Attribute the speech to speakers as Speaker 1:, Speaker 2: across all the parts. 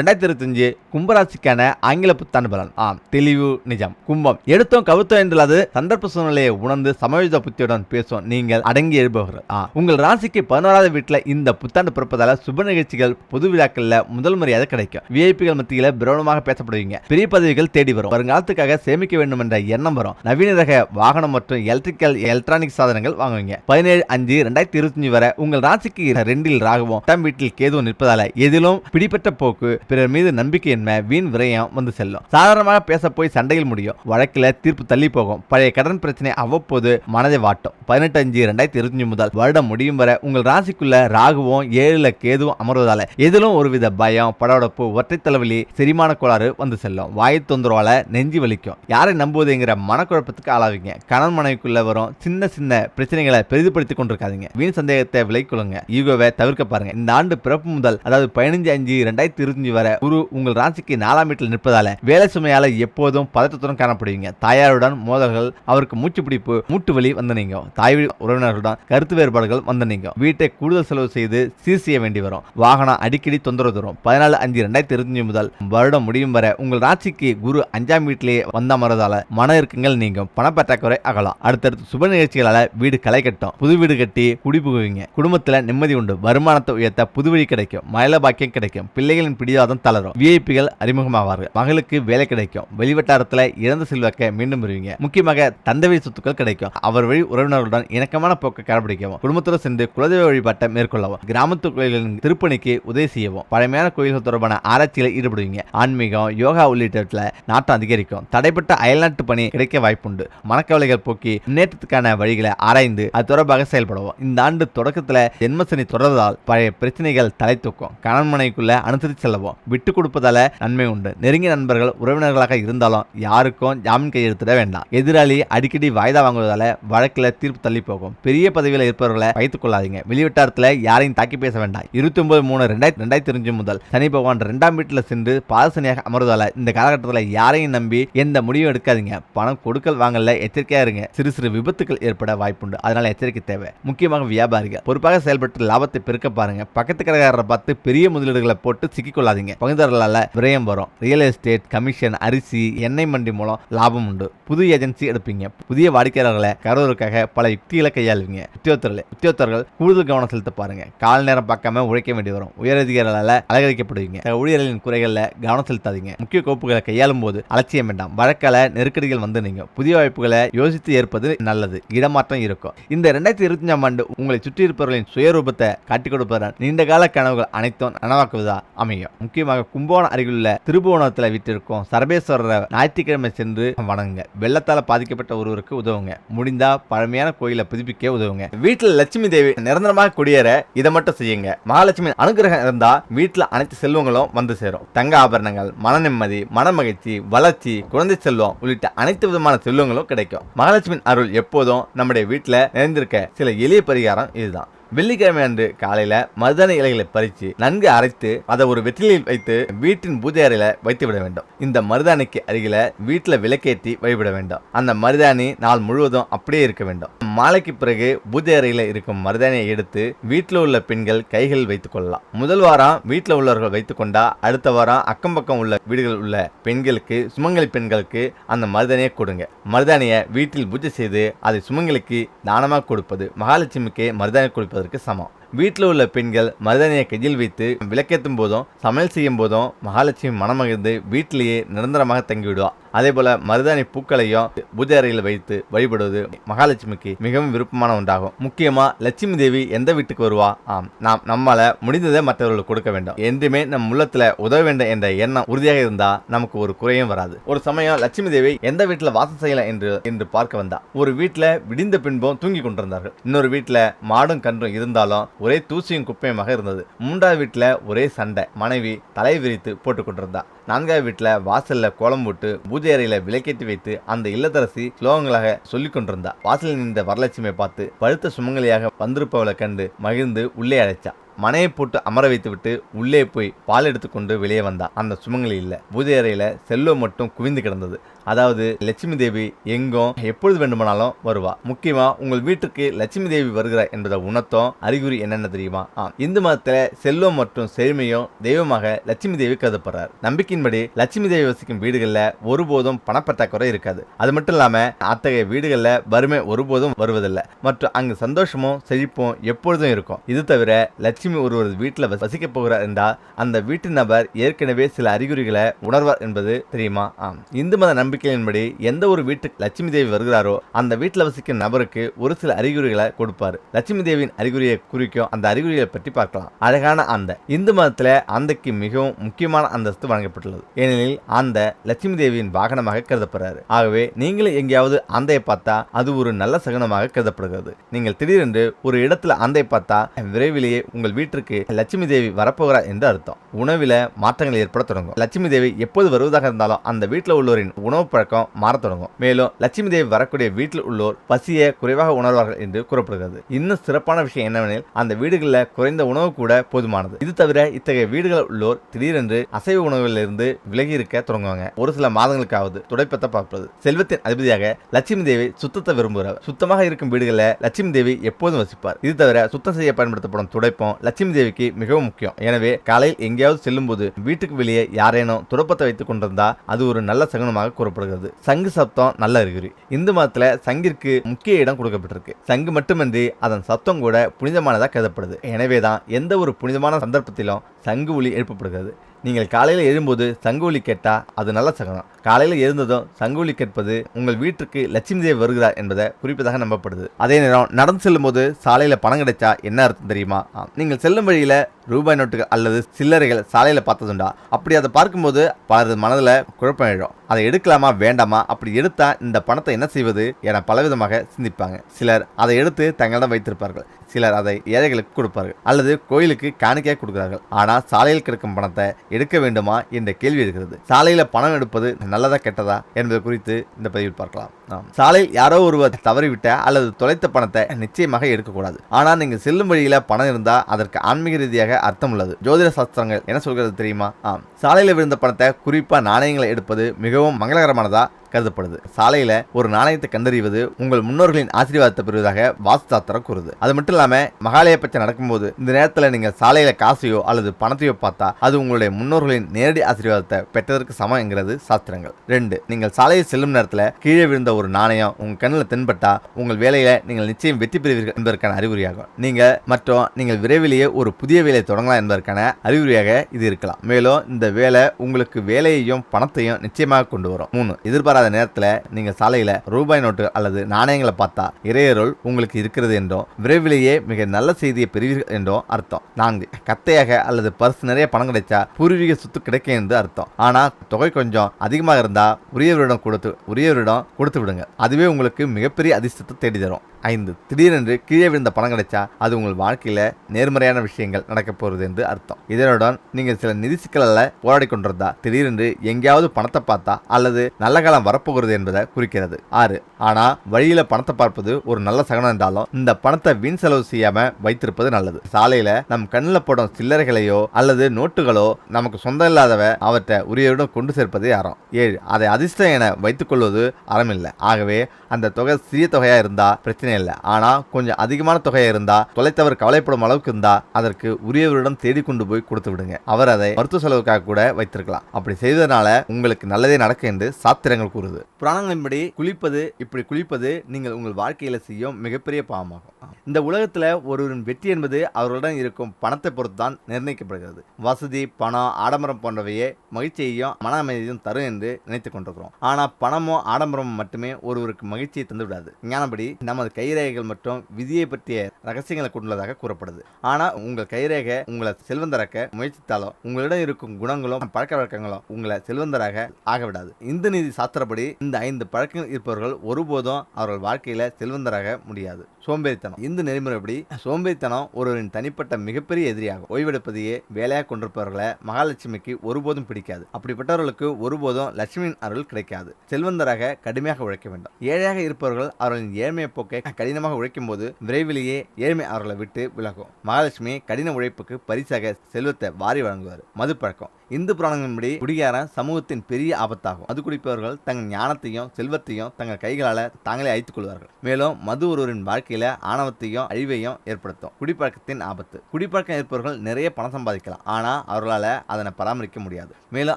Speaker 1: ரெண்டாயிரத்தி இருபத்தஞ்சு கும்பராசிக்கான ஆங்கில புத்தாண்டு பலன். ஆம் தெளிவு நிஜம். கும்பம். எடுத்தோம் கவுத்தோம் என்றாது சந்தர்ப்ப சூழ்நிலையை உணர்ந்து சமயோஜ புத்தியுடன் பேசும் நீங்கள் அடங்கி எழுபவர்கள் ஆ உங்கள் ராசிக்கு பதினோராவது வீட்டில் இந்த புத்தாண்டு பிறப்பதால சுப நிகழ்ச்சிகள் பொது விழாக்கள்ல முதல் முறையாக கிடைக்கும். விஐபிகள் மத்தியில் பிரபலமாக பேசப்படுவீங்க. பெரிய பதவிகள் தேடி வரும். வருங்காலத்துக்காக சேமிக்க வேண்டும் என்ற எண்ணம் வரும். நவீன ரக வாகனம் மற்றும் எலக்ட்ரிக்கல் எலக்ட்ரானிக் சாதனங்கள் வாங்குவீங்க. பதினேழு அஞ்சு ரெண்டாயிரத்தி இருபத்தஞ்சு வரை உங்கள் ராசிக்கு ரெண்டில் ராகவும் வீட்டில் கேதுவும் நிற்பதால எதிலும் பிடிப்பட்ட போக்கு பிறர் மீது நம்பிக்கையின்மை வீண் விரயம் வந்து செல்லும். சாதாரணமாக பேச போய் சண்டையில் முடியும். வழக்கில் தீர்ப்பு தள்ளி போகும். பழைய கடன் பிரச்சனை அவ்வப்போது மனதை வாட்டும். பதினெட்டு அஞ்சு ரெண்டாயிரத்தி இருபத்தஞ்சு முதல் வருடம் முடியும் வரை உங்கள் ராசிக்குள்ள ராகுவும் ஏழுல கேதுவும் அமர்வதால எதிலும் ஒருவித பயம் படவடப்பு ஒற்றை தலைவலி செரிமான கோளாறு வந்து செல்லும். வாயு தொந்தரவால நெஞ்சு வலிக்கும். யாரை நம்புவதுங்கிற மனக்குழப்பத்துக்கு ஆளாவீங்க. கணவன் மனைவிக்குள்ள வரும் சின்ன சின்ன பிரச்சனைகளை பெரிதுபடுத்தி கொண்டிருக்காதீங்க. வீண் சந்தேகத்தை விலைக்கொள்ளுங்க ஈகோவை தவிர்க்க பாருங்க. இந்த ஆண்டு பிறப்பு முதல் அதாவது பதினஞ்சு அஞ்சு ரெண்டாயிரத்தி இருபத்தஞ்சு வர குரு உங்கள் ராசிக்கு நாலாம் வீட்டில் நிற்பதால வேலை சுமையால எப்போதும் பதற்றத்துடன் காணப்படுவீங்க. தாயாருடன் மோதல்கள் அவருக்கு மூச்சு பிடிப்பு மூட்டு வலி வந்து நீங்க தாய் உறவினர்களுடன் கருத்து வேறுபாடுகள் வந்து நீங்க வீட்டை கூடுதல் செலவு செய்து சீர் செய்ய வேண்டி வரும். வாகனம் அடிக்கடி தொந்தரவு தரும். பதினாலு அஞ்சு ரெண்டாயிரத்தி இருபத்தஞ்சு முதல் வருடம் முடியும் வர உங்கள் ராசிக்கு குரு அஞ்சாம் வீட்டிலேயே வந்த மறதால மன இறுக்கங்கள் நீங்கும். பணப்பற்றாக்குறை அகலாம். அடுத்தடுத்து சுப நிகழ்ச்சிகளால வீடு களை கட்டும். புது வீடு கட்டி குடிபுகுவீங்க. குடும்பத்துல நிம்மதி உண்டு. வருமானத்தை உயர்த்த புது வழி கிடைக்கும். மயில பாக்கியம் கிடைக்கும். பிள்ளைகளின் பிடிவாதம் தளரும். விஐபிகள் அறிமுகமாவார்கள். மகளுக்கு வேலை கிடைக்கும். வெளிவட்டாரத்துல இறந்த செல்வாக்க மீண்டும் பெறுவீங்க. முக்கியமாக தந்தை சொத்துக்கள் கிடைக்கும். அவர் வழி உறவினர்களுடன் இணக்கமான போக்கை கடைபிடிக்கவும் குடும்பத்தோடு சென்று குலதெய்வ வழிபாட்டை மேற்கொள்ளவும் கிராமத்து கோயில்களின் திருப்பணிக்கு உதவி செய்யவும் பழமையான கோயில்கள் தொடர்பான ஆராய்ச்சியில் ஈடுபடுவீங்க. ஆன்மீகம் யோகா உள்ளிட்டவற்றில் நாட்டம் அதிகரிக்கும். தடைப்பட்ட அயல்நாட்டு பணி கிடைக்க வாய்ப்புண்டு. மனக்கவலைகள் போக்கி முன்னேற்றத்துக்கான வழிகளை ஆராய்ந்து அது தொடர்பாக செயல்படுவோம். இந்த ஆண்டு தொடக்கத்தில் ஜென்மசனி தொடர்வதால் பழைய பிரச்சனைகள் தலை தூக்கும். கணவன் அனுசரித்து செல்லவும். விட்டு கொடுப்பதால நன்மை உண்டு. நெருங்கிய நண்பர்கள் உறவினர்களாக இருந்தாலும் யாருக்கும் ஜாமீன் கையெழுத்திட வேண்டாம். எதிராளி அடிக்கடி வாய்தா வாங்குவதால வழக்கில் தீர்ப்பு தள்ளி போகும். பெரிய பதவியில் இருப்பவர்களை வைத்துக் கொள்ளாதீங்க. வெளிவட்டாரத்தில் யாரையும் தாக்கி பேச வேண்டாம். இருபத்தி ஒன்பது மூணு ரெண்டாயிரத்தி ரெண்டாயிரத்தி அஞ்சு முதல் சனி பகவான் ரெண்டாம் வீட்டில் சென்று பாதசனியாக அமர்வதால இந்த காலகட்டத்தில் யாரையும் நம்பி எந்த முடிவும் எடுக்காதீங்க. பணம் கொடுக்கல் வாங்கல எச்சரிக்கையா இருங்க. சிறு சிறு விபத்துகள் ஏற்பட வாய்ப்புண்டு. அதனால எச்சரிக்கை தேவை. முக்கியமாக வியாபாரிகள். பொறுப்பாக செயல்பட்டு லாபத்தை பெருக்க பாருங்க. பக்கத்து கடைக்காரரை பார்த்து பெரிய முதலீடுகளை போட்டு சிக்கிக்கொள்ளாதீங்க பங்குதாரர்களால விரயம் வரும். ரியல் எஸ்டேட் கமிஷன் அரிசி எண்ணெய் மண்டி மூலம் லாபம் உண்டு. புது ஏஜென்சி எடுப்பீங்க. புதிய வாடிக்கையாளர்களை கருவதற்காக பல யுக்திகளை கையாளுவீங்க. உத்தியோகத்தர்கள் உத்தியோகத்தர்கள் கூடுதல் கவனம் செலுத்த பாருங்க. கால் நேரம் பார்க்காம உழைக்க வேண்டி வரும். உயரதிகாரிகளால் அலங்கரிக்கப்படுவீங்க ஊழியர்களின் குறைகளில் கவனம் செலுத்தாதீங்க. முக்கிய கோப்புகளை கையாளும் போது அலட்சியம் வேண்டாம். வழக்கால நெருக்கடிகள் வந்து நீங்க புதிய வாய்ப்புகளை யோசித்து ஏற்பது நல்லது. இடமாற்றம் இருக்கும். இந்த ரெண்டாயிரத்தி இருபத்தஞ்சாம் ஆண்டு உங்களை சுற்றி இருப்பவர்களின் சுயரூபத்தை காட்டிக் கொடுப்பதன் நீண்ட கால கனவுகள் அனைத்தும் நனவாக்குவதா அமையும். முக்கியமாக கும்பகோணம் அருகிலுள்ள திருபுவனத்தில் விட்டிருக்கும் சர்வேஸ்வரரை ஞாயிற்றுக்கிழமை சென்று வணங்குங்க. வெள்ளத்தால் பாதிக்கப்பட்ட ஒருவருக்கு உதவுங்க. முடிந்தா பழமையான கோயிலை புதுப்பிக்க உதவுங்க. வீட்டில் லட்சுமி தேவி நிரந்தரமாக குடியேற இதை மட்டும் செய்யுங்க. மகாலட்சுமி அனுகிரகம் இருந்தா வீட்டில் அனைத்து செல்வங்களும் வந்து சேரும். தங்க ஆபரணங்கள் மன நிம்மதி மன மகிழ்ச்சி வளர்ச்சி குழந்தை செல்வம் உள்ளிட்ட அனைத்து விதமான செல்வங்களும் கிடைக்கும். மகாலட்சுமி அருள் எப்போதும் நம்முடைய வீட்டில் நிறைந்திருக்க சில எளிய பரிகாரம் இதுதான். வெள்ளிக்கிழமை அன்று காலையில மருதாணி இலைகளை பறித்து நன்கு அரைத்து அதை ஒரு வெற்றிலையில் வைத்து வீட்டின் பூஜை அறையில வைத்து விட வேண்டும். இந்த மருதாணிக்கு அருகில வீட்டுல விளக்கேற்றி வழிபட வேண்டும். அந்த மருதாணி நாள் முழுவதும் அப்படியே இருக்க வேண்டும். மாலைக்கு பிறகு பூஜை அறையில இருக்கும் மருதாணியை எடுத்து வீட்டில் உள்ள பெண்கள் கைகளில் வைத்துக் கொள்ளலாம். முதல் வாரம் வீட்டில் உள்ளவர்கள் வைத்துக் கொண்டா அடுத்த வாரம் அக்கம் பக்கம் உள்ள வீடுகளில் உள்ள பெண்களுக்கு சுமங்கலி பெண்களுக்கு அந்த மருதாணியை கொடுங்க. மருதாணியை வீட்டில் பூஜை செய்து அதை சுமங்கலிக்கு தானமாக கொடுப்பது மகாலட்சுமிக்கு மருதாணி கொடுப்பதற்கு சமம். வீட்டில் உள்ள பெண்கள் மருதனையை கையில் வைத்து விளக்கேற்றும் போதும் சமையல் செய்யும் போதும் மகாலட்சுமி மனமகிழ்ந்து வீட்டிலேயே நிரந்தரமாக தங்கிவிடுவா. அதே போல மருதாணி பூக்களையும் பூஜை அறையில் வைத்து வழிபடுவது மகாலட்சுமிக்கு மிகவும் விருப்பமான ஒன்றாகும். முக்கியமா லட்சுமி தேவி எந்த வீட்டுக்கு வருவா? ஆம் நாம் நம்மால முடிந்ததை மற்றவர்களுக்கு கொடுக்க வேண்டும். என்றுமே நம் உள்ளத்துல உதவ வேண்டும் என்ற எண்ணம் உறுதியாக இருந்தா நமக்கு ஒரு குறையும் வராது. ஒரு சமயம் லட்சுமி தேவி எந்த வீட்டுல வாசம் செய்யலாம் என்று என்று பார்க்க வந்தா ஒரு வீட்டுல விடிந்த பின்பும் தூங்கி கொண்டிருந்தார்கள். இன்னொரு வீட்டுல மாடும் கன்றும் இருந்தாலும் ஒரே தூசியும் குப்பையுமாக இருந்தது. மூன்றாவது வீட்டில் ஒரே சண்டை. மனைவி தலை விரித்து போட்டு கொண்டிருந்தா நான்காவது வீட்டில் வாசலில் கோலம் போட்டு பூஜை அறையில் விளக்கேற்றி வைத்து அந்த இல்லத்தரசி ஸ்லோகங்களாக சொல்லிக் கொண்டிருந்தா. வாசலில் நின்ற வரலட்சுமியை பார்த்து பழுத்த சுமங்கலியாக வந்திருப்பவளை கண்டு மகிழ்ந்து உள்ளே அழைச்சா. மனையை போட்டு அமர வைத்துவிட்டு உள்ளே போய் பால் எடுத்துக்கொண்டு வெளியே வந்தா. அந்த சுமங்கலி இல்லை. பூஜை அறையில் செல்லோ மட்டும் குவிந்து கிடந்தது. அதாவது லட்சுமி தேவி எங்கும் எப்பொழுது வேண்டுமானாலும் வருவா. முக்கியமா உங்கள் வீட்டுக்கு லட்சுமி தேவி வருகிறார் என்பதை உணர்த்தும் அறிகுறி என்னென்ன தெரியுமா? ஆம் இந்து மதத்துல செல்வம் மற்றும் செழுமையும் தெய்வமாக லட்சுமி தேவி கருதப்படுறார். நம்பிக்கையின்படி லட்சுமி தேவி வசிக்கும் வீடுகளில் ஒருபோதும் பணப்பற்றாக்குறை இருக்காது. அது மட்டும் இல்லாம அத்தகைய வீடுகளில் வறுமை ஒருபோதும் வருவதில்லை. மற்றும் அங்கு சந்தோஷமும் செழிப்பும் எப்பொழுதும் இருக்கும். இது தவிர லட்சுமி ஒருவர் வீட்டில் வசிக்க போகிறார் என்றால் அந்த வீட்டு நபர் ஏற்கனவே சில அறிகுறிகளை உணர்வார் என்பது தெரியுமா? ஆம். இந்து மத நம்பிக்கையின்படி எந்த ஒரு வீட்டுக்கு லட்சுமி தேவி வருகிறாரோ அந்த வீட்டில் வசிக்கும் நபருக்கு ஒரு சில அறிகுறிகளை கொடுப்பார். லட்சுமி தேவியின் அறிகுறியை குறிக்கும் அந்த அறிகுறிகளை பற்றி பார்க்கலாம். அழகான அந்த. இந்து மதத்தில் அந்தைக்கு மிகவும் முக்கியமான அந்தஸ்து வழங்கப்பட்டுள்ளது. ஏனெனில் அந்த லட்சுமி தேவியின் வாகனமாக கருதப்படுறாரு. ஆகவே நீங்களும் எங்கேயாவது அந்தையை பார்த்தா அது ஒரு நல்ல சகுனமாக கருதப்படுகிறது. நீங்கள் திடீரென்று ஒரு இடத்துல அந்தை பார்த்தா விரைவிலேயே உங்கள் வீட்டிற்கு லட்சுமி தேவி வரப்போகிறார் என்று அர்த்தம். உணவில் மாற்றங்கள் ஏற்பட தொடங்கும். லட்சுமி தேவி எப்போது வருவதாக இருந்தாலும் அந்த வீட்டில் உள்ளவரின் உணவு பழக்கம் மாறத் தொடங்கும். மேலும் லட்சுமி தேவி வரக்கூடிய வீட்டில் உள்ளோர் பசியை குறைவாக உணர்வார்கள் என்று கூறப்படுகிறது. இன்னும் சிறப்பான விஷயம் என்னவெனில் அந்த வீடுகளில் குறைந்த உணவு கூட போதுமானது. இது தவிர இத்தகைய வீடுகளில் உள்ளோர் திடீரென்று அசைவ உணவுகளிலிருந்து விலகி இருக்க தொடங்குவாங்க. ஒரு சில மாதங்களுக்காவது துடைப்பத்தை பார்ப்பது. செல்வத்தின் அதிபதியாக லட்சுமி தேவி சுத்தத்தை விரும்புகிறார் சுத்தமாக இருக்கும் வீடுகளில் லட்சுமி தேவி எப்போதும் வசிப்பார். இது தவிர சுத்தம் செய்ய பயன்படுத்தப்படும் துடைப்பம் லட்சுமி தேவிக்கு மிகவும் முக்கியம். எனவே காலையில் எங்கேயாவது செல்லும்போது வீட்டுக்கு வெளியே யாரேனும் துடைப்பத்தை வைத்துக் கொண்டிருந்தா அது ஒரு நல்ல சகுனமாக காணப்படுகிறது. சங்கு சப்தம் நல்ல அறிகுறி. இந்து மதத்தில் சங்கிற்கு முக்கிய இடம் கொடுக்கப்பட்டிருக்கு. சங்கு மட்டுமின்றி அதன் சத்தம் கூட புனிதமானதாக கருதப்படுது. எனவே தான் எந்த ஒரு புனிதமான சந்தர்ப்பத்திலும் சங்கு ஒலி எழுப்பப்படுகிறது. நீங்கள் காலையில் எழும்போது சங்கு கேட்டால் அது நல்ல சகனம். காலையில் எழுந்ததும் சங்கு கேட்பது உங்கள் வீட்டுக்கு லட்சுமி தேவி வருகிறார் என்பதை குறிப்பதாக நம்பப்படுது. அதே நேரம் நடந்து செல்லும்போது சாலையில் பணம் கிடைச்சா என்ன அர்த்தம் தெரியுமா? நீங்கள் செல்லும் வழியில் ரூபாய் நோட்டுகள் அல்லது சில்லறைகள் சாலையில் பார்த்ததுண்டா? அப்படி அதை பார்க்கும்போது பலரது மனதில் குழப்பம் எழும். அதை எடுக்கலாமா வேண்டாமா? அப்படி எடுத்தா இந்த பணத்தை என்ன செய்வது என பலவிதமாக சிந்திப்பாங்க. சிலர் அதை எடுத்து தங்களிடம் வைத்திருப்பார்கள். சிலர் அதை ஏழைகளுக்கு கொடுப்பார்கள். அல்லது கோயிலுக்கு காணிக்கையாக கொடுக்கிறார்கள். ஆனால் சாலையில் கிடக்கும் பணத்தை எடுக்க வேண்டுமா என்ற கேள்வி இருக்கிறது சாலையில் பணம் எடுப்பது நல்லதா கெட்டதா என்பது குறித்து இந்த பதிவில் பார்க்கலாம். ஆம். சாலையில் யாரோ ஒருவர் தவறிவிட்ட அல்லது தொலைத்த பணத்தை நிச்சயமாக எடுக்கக்கூடாது. ஆனால் நீங்கள் செல்லும் வழியில் பணம் இருந்தால் அதற்கு ஆன்மீக ரீதியாக அர்த்தம் உள்ளது. ஜோதிட சாஸ்திரங்கள் என்ன சொல்கிறது தெரியுமா? ஆம். சாலையில் விழுந்த பணத்தை குறிப்பாக நாணயங்களை எடுப்பது மிக மிகவும் மங்களகரமானதா கருதப்படுது. சாலையில ஒரு நாணயத்தை கண்டறிவது உங்கள் முன்னோர்களின் ஆசீர்வாதத்தை பெறுவதாக வாஸ்து சாஸ்திரம் கூறுது. அது மட்டும் இல்லாம மகாலய பட்சம் நடக்கும்போது இந்த நேரத்துல நீங்க சாலையில காசையோ அல்லது பணத்தையோ பார்த்தா அது உங்களுடைய முன்னோர்களின் நேரடி ஆசீர்வாதத்தை பெற்றதற்கு சமம் என்கிறது சாஸ்திரங்கள். ரெண்டு நீங்கள் சாலையில் செல்லும் நேரத்துல கீழே விழுந்த ஒரு நாணயம் உங்க கண்ணில் தென்பட்டா உங்கள் வேலையில நீங்கள் நிச்சயம் வெற்றி பெறுவீர்கள் என்பதற்கான அறிகுறியாகும். நீங்க மற்றும் நீங்கள் விரைவிலேயே ஒரு புதிய வேலையை தொடங்கலாம் என்பதற்கான அறிகுறியாக இது இருக்கலாம். மேலும் இந்த வேலை உங்களுக்கு வேலையையும் பணத்தையும் நிச்சயமாக கொண்டு வரும். மூணு எதிர்பாராத நேரத்தில் நீங்கள் சாலையில் ரூபாய் நோட்டு அல்லது நாணயங்களை பார்த்தா இறையருள் உங்களுக்கு இருக்கிறது என்றும் விரைவிலேயே மிக நல்ல செய்தியை பெறுவீர்கள் என்றும் அர்த்தம். நான்கு கத்தையாக அல்லது பர்ஸ் நிறைய பணம் கிடைச்சா பூர்வீக சொத்து கிடைக்கும் என்று அர்த்தம். ஆனால் தொகை கொஞ்சம் அதிகமாக இருந்தால் உரியவரிடம் கொடுத்து உரியவரிடம் கொடுத்து விடுங்க. அதுவே உங்களுக்கு மிகப்பெரிய அதிர்ஷ்டத்தை தேடி தரும். ஐந்து திடீரென்று கீழே விழுந்த பணம் கிடைச்சா அது உங்கள் வாழ்க்கையில நேர்மறையான விஷயங்கள் நடக்க போகிறது என்று அர்த்தம். இதனுடன் நீங்கள் சில நிதி சிக்கலில் போராடி கொண்டிருந்தா திடீரென்று எங்கேயாவது பணத்தை பார்த்தா அல்லது நல்ல காலம் வரப்போகிறது என்பதை குறிக்கிறது. ஆறு. ஆனா வழியில பணத்தை பார்ப்பது ஒரு நல்ல சகனம் என்றாலும் இந்த பணத்தை வீண் செலவு செய்யாம வைத்திருப்பது நல்லது. சாலையில நம் கண்ணில் போடும் சில்லறைகளையோ அல்லது நோட்டுகளோ நமக்கு சொந்தம் இல்லாதவ அவற்றை உரியவரிடம் கொண்டு சேர்ப்பதே அறம் ஏழு. அதை அதிர்ஷ்டம் என வைத்துக் கொள்வது அறமில்லை ஆகவே அந்த தொகை சிறிய தொகையா இருந்தா பிரச்சனை இல்லை. ஆனா கொஞ்சம் அதிகமான தொகையா இருந்தா தொலைத்தவர் கவலைப்படும் அளவுக்கு இருந்தா அதற்கு உரியவரிடம் தேடி கொண்டு போய் கொடுத்து விடுங்க. அவர் அதை மருத்துவ செலவுக்காக கூட வைத்திருக்கலாம். அப்படி செய்வதனால உங்களுக்கு நல்லதே நடக்கும் என்று சாத்திரங்கள் கூறுது. புராணங்களின்படி குளிப்பது இப்படி குளிப்பது நீங்கள் உங்கள் வாழ்க்கையில் செய்யும் மிகப்பெரிய பாவமாகும். இந்த உலகத்தில் ஒருவரின் வெற்றி என்பது அவர்களிடம் இருக்கும் பணத்தை பொறுத்து தான் நிர்ணயிக்கப்படுகிறது. வசதி பணம் ஆடம்பரம் போன்றவையே மகிழ்ச்சியையும் மன அமைதியையும் தரும் என்று நினைத்துக் கொண்டிருக்கிறோம். ஆனால் பணமோ ஆடம்பரமும் மட்டுமே ஒருவருக்கு மகிழ்ச்சியை தந்து விடாது ஞானப்படி நமது கைரேகைகள் மற்றும் விதியை பற்றிய ரகசியங்களை கொண்டுள்ளதாக கூறப்படுது. ஆனால் உங்கள் கைரேகை உங்களை செல்வந்தராக்க முயற்சித்தாலும் உங்களிடம் இருக்கும் குணங்களும் பழக்க வழக்கங்களும் உங்களை செல்வந்தராக ஆகவிடும் விடாது இந்து நீதி சாஸ்திரப்படி இந்த ஐந்து பழக்கங்கள் இருப்பவர்கள் ஒருபோதும் அவர்கள் வாழ்க்கையில செல்வந்தராக முடியாது. சோம்பேறித்தனம். இந்து நெறிமுறைப்படி சோம்பேறித்தனம் ஒருவரின் தனிப்பட்ட மிகப்பெரிய எதிரியாகும். ஓய்வெடுப்பதையே வேலையாக கொண்டிருப்பவர்களை மகாலட்சுமிக்கு ஒருபோதும் பிடிக்காது. அப்படிப்பட்டவர்களுக்கு ஒருபோதும் லட்சுமியின் அருள் கிடைக்காது. செல்வந்தராக கடுமையாக உழைக்க வேண்டும். ஏழையாக இருப்பவர்கள் அவர்களின் ஏழ்மையை போக்கை கடினமாக உழைக்கும் போது விரைவிலேயே ஏழ்மை அவர்களை விட்டு விலகும். மகாலட்சுமி கடின உழைப்புக்கு பரிசாக செல்வத்தை வாரி வழங்குவார். மது பழக்கம் இந்து புராணங்களின்படி குடிகாரம் சமூகத்தின் பெரிய ஆபத்தாகும். மது குடிப்பவர்கள் தங்கள் ஞானத்தையும் செல்வத்தையும் தங்கள் கைகளால் தாங்களே அழித்துக் கொள்வார்கள். மேலும் மது ஒருவரின் வாழ்க்கையில ஆணவத்தையும் அழிவையும் ஏற்படுத்தும். குடிப்பழக்கத்தின் ஆபத்து. குடிப்பழக்கம் இருப்பவர்கள் நிறைய பணம் சம்பாதிக்கலாம். ஆனா அவர்களால அதனை பராமரிக்க முடியாது. மேலும்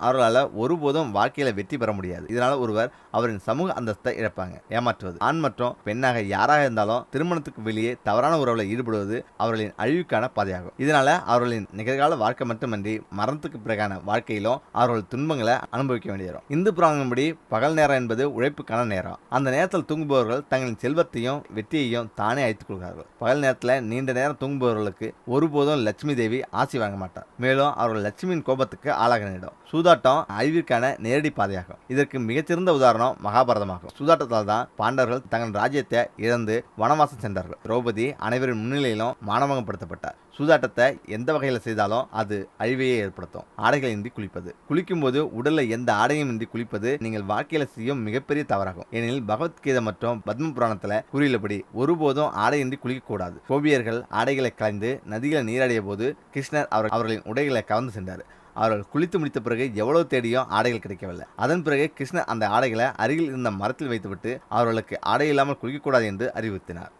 Speaker 1: அவர்களால ஒருபோதும் வாழ்க்கையில வெற்றி பெற முடியாது. இதனால ஒருவர் அவரின் சமூக அந்தஸ்தை இழப்பாங்க. ஏமாற்றுவது. ஆண் மற்றும் பெண்ணாக யாராக இருந்தாலும் திருமணத்துக்கு வெளியே தவறான உறவில் ஈடுபடுவது அவர்களின் அழிவுக்கான பாதையாகும். இதனால அவர்களின் நிகழ்கால வாழ்க்கை மட்டுமன்றி மரணத்துக்கு பிறகான வாழ்க்கையிலும் அவர்கள் துன்பங்களை அனுபவிக்க வேண்டியது இந்து புராணங்களின்படி பகல் நேரம் என்பது உழைப்புக்கான நேரம். அந்த நேரத்தில் தூங்குபவர்கள் தங்களின் செல்வத்தையும் வெற்றியையும் தானே அழைத்துக் கொள்கிறார்கள். பகல் நேரத்தில் நீண்ட நேரம் தூங்குபவர்களுக்கு ஒருபோதும் லட்சுமி தேவி ஆசி வாங்க மாட்டார் மேலும் அவர்கள் லட்சுமியின் கோபத்துக்கு ஆளாக நேரிடும் சூதாட்டம் அறிவிற்கான நேரடி பாதையாகும். இதற்கு மிகச்சிறந்த உதாரணம் மகாபாரதமாகும். சூதாட்டத்தால் தான் பாண்டவர்கள் தங்கள் ராஜ்யத்தை இழந்து வனவாசம் சென்றார்கள். திரௌபதி அனைவரின் முன்னிலையிலும் மானவங்கப்படுத்தப்பட்டார் சூதாட்டத்தை எந்த வகையில் செய்தாலும் அது அழிவையே ஏற்படுத்தும். ஆடைகள் இன்றி குளிப்பது. குளிக்கும்போது உடலில் எந்த ஆடையும் இன்றி குளிப்பது நீங்கள் வாழ்க்கையில் செய்யும் மிகப்பெரிய தவறாகும். ஏனெனில் பகவத்கீதை மற்றும் பத்ம புராணத்தில் கூறியுள்ளபடி ஒருபோதும் ஆடையின்றி குளிக்கக்கூடாது. கோபியர்கள் ஆடைகளை கலைந்து நதிகளை நீராடிய போது கிருஷ்ணர் அவர் அவர்களின் உடைகளை கவர்ந்து சென்றார். அவர்கள் குளித்து முடித்த பிறகு எவ்வளவு தேடியும் ஆடைகள் கிடைக்கவில்லை. அதன் பிறகு கிருஷ்ணர் அந்த ஆடைகளை அருகில் இருந்த மரத்தில் வைத்துவிட்டு அவர்களுக்கு ஆடை இல்லாமல் குளிக்கக்கூடாது என்று அறிவுறுத்தினார்.